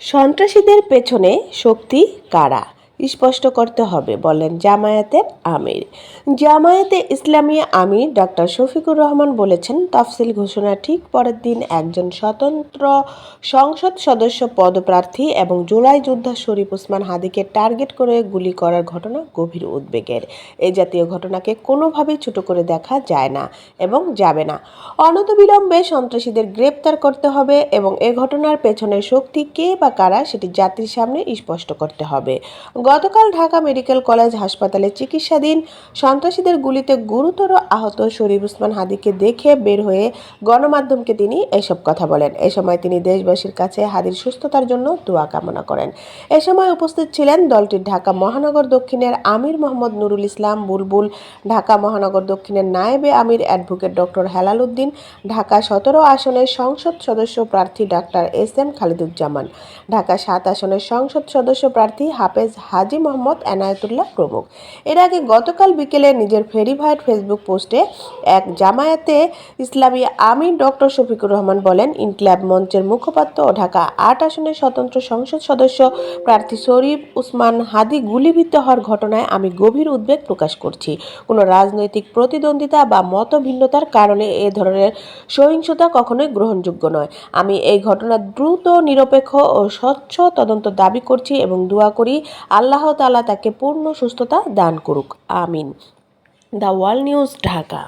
সন্ত্রাসীদের পেছনে শক্তি কারা? স্পষ্ট করতে হবে, বলেন জামায়াতের আমির। জামায়াতে ইসলামী আমির ডক্টর শফিকুর রহমান বলেছেন, তফসিল ঘোষণা ঠিক পরের দিন একজন স্বতন্ত্র সংসদ সদস্য পদপ্রার্থী এবং জুলাই যোদ্ধা শরীফ ওসমান হাদিকে টার্গেট করে গুলি করার ঘটনা গভীর উদ্বেগের। এই জাতীয় ঘটনাকে কোনোভাবেই ছোট করে দেখা যায় না এবং যাবে না। অনতবিলম্বে সন্ত্রাসীদের গ্রেপ্তার করতে হবে এবং এ ঘটনার পেছনের শক্তি কে বা কারা সেটি জাতির সামনে স্পষ্ট করতে হবে। গতকাল ঢাকা মেডিকেল কলেজ হাসপাতালে চিকিৎসাধীন সন্ত্রাসীদের গুলিতে গুরুতর আহত শরীফ উসমান হাদিকে দেখে বের হয়ে গণমাধ্যমকে তিনি এসব কথা বলেন। এ সময় তিনি দেশবাসীর কাছে হাদির সুস্থতার জন্য দোয়া কামনা করেন। এ সময় উপস্থিত ছিলেন দলটির ঢাকা মহানগর দক্ষিণের আমির মোহাম্মদ নুরুল ইসলাম, বুলবুল ঢাকা মহানগর দক্ষিণের নায়েবে আমির অ্যাডভোকেট ডক্টর হেলাল উদ্দিন, ঢাকা সতেরো আসনের সংসদ সদস্য প্রার্থী ডাক্তার এস এম খালিদুজ্জামান, ঢাকা সাত আসনের সংসদ সদস্য প্রার্থী হাফেজ হাজি মোহাম্মদ এনায়েতুল্লাহ প্রমুখ। এর আগে গতকাল বিকেলে নিজের ভেরিফাইড ফেসবুক পোস্টে এক জামায়াতে ইসলামী আমির ডক্টর শফিকুর রহমান বলেন, ইনক্লাব মঞ্চের মুখপাত্র ও ঢাকা আট আসনের স্বতন্ত্র সংসদ সদস্য প্রার্থী শরীফ উসমান হাদি গুলিবিদ্ধ হওয়ার ঘটনায় আমি গভীর উদ্বেগ প্রকাশ করছি। কোনো রাজনৈতিক প্রতিদ্বন্দ্বিতা বা মতভিন্নতার কারণে এ ধরনের সহিংসতা কখনোই গ্রহণযোগ্য নয়। আমি এই ঘটনার দ্রুত নিরপেক্ষ ও স্বচ্ছ তদন্ত দাবি করছি এবং দোয়া করি আল্লাহ তালা তাকে পূর্ণ সুস্থতা দান করুক। আমিন। The world news Dhaka.